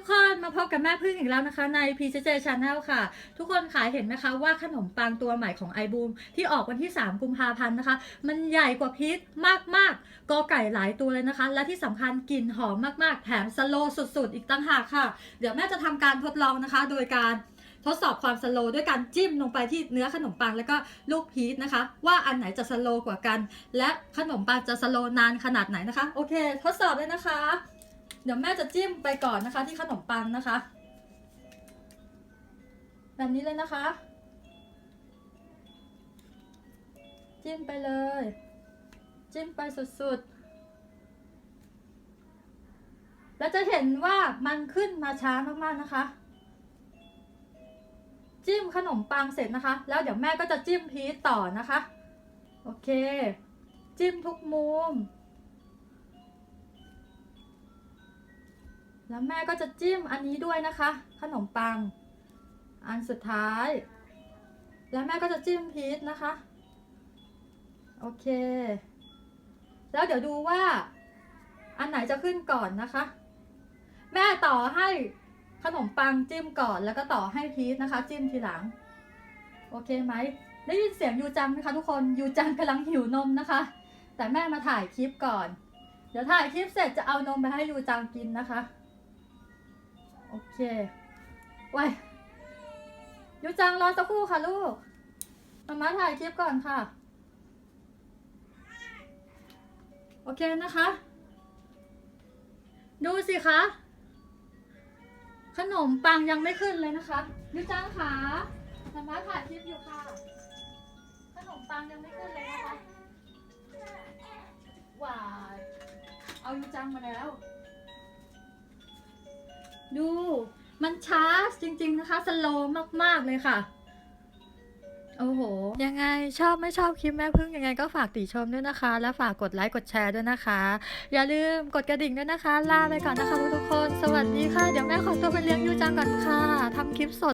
กคนมาพบกับแม่พึ่งอีกแล้วนะคะใน PCJ Channel ค่ะ ทุกคนขายเห็นไหมคะว่าขนมปังตัวใหม่ของไอบูมที่ออกวันที่ 3 กุมภาพันธ์นะคะ มันใหญ่กว่าพีชมากๆกอไก่หลายตัวเลยนะคะ และที่สำคัญกลิ่นหอมมากๆ แถมสโลว์สุดๆ อีกตั้งหากค่ะ เดี๋ยวแม่จะทำการทดลองนะคะ โดยการทดสอบความสโลว์ด้วยการจิ้มลงไปที่เนื้อขนมปังแล้วก็ลูกพีชนะคะ ว่าอันไหนจะสโลว์กว่ากัน และขนมปังจะสโลว์นานขนาดไหนนะคะ โอเค ทดสอบเลยนะคะ เดี๋ยวแม่จะจิ้มไปก่อนนะคะ ที่ขนมปังนะคะ แบบนี้เลยนะคะ จิ้มไปเลย จิ้มไปสุดๆ แล้วจะเห็นว่ามันขึ้นมาช้ามากๆนะคะ จิ้มขนมปังเสร็จนะคะ แล้วเดี๋ยวแม่ก็จะจิ้มพีชต่อนะคะ โอเค จิ้มทุกมุม แล้วแม่ก็จะจิ้มอันนี้ด้วยนะคะ ขนมปัง อันสุดท้าย แล้วแม่ก็จะจิ้มพีชนะคะ โอเค แล้วเดี๋ยวดูว่า อันไหนจะขึ้นก่อนนะคะ แม่ต่อให้ขนมปังจิ้มก่อนแล้วก็ต่อให้พีชนะคะ จิ้มทีหลัง โอเคไหมได้ยินเสียงยูจังไหมคะทุกคนยูจังกำลังหิวนมนะคะ แต่แม่มาถ่ายคลิปก่อน เดี๋ยวถ่ายคลิปเสร็จจะเอานมไปให้ยูจังกินนะคะ โอเคไว้ยูจังรอสักครู่ค่ะลูกมามาถ่ายคลิปก่อนค่ะ โอเคนะคะ ดูสิคะ ขนมปังยังไม่ขึ้นเลยนะคะยูจังค่ะมามาถ่ายคลิปอยู่ค่ะ ขนมปังยังไม่ขึ้นเลยนะคะว้ายเอายูจังมาแล้ว ดูมันช้าจริงๆนะคะ สโลมากๆเลยค่ะ โอ้โห ยังไงชอบไม่ชอบคลิปแม่พึ่งยังไงก็ฝากติชมด้วยนะคะ และฝากกดไลค์กดแชร์ด้วยนะคะ อย่าลืมกดกระดิ่งด้วยนะคะ ลาไปก่อนนะคะทุกๆคน สวัสดีค่ะ เดี๋ยวแม่ขอตัวไปเลี้ยงยูจังก่อนค่ะทำคลิปสด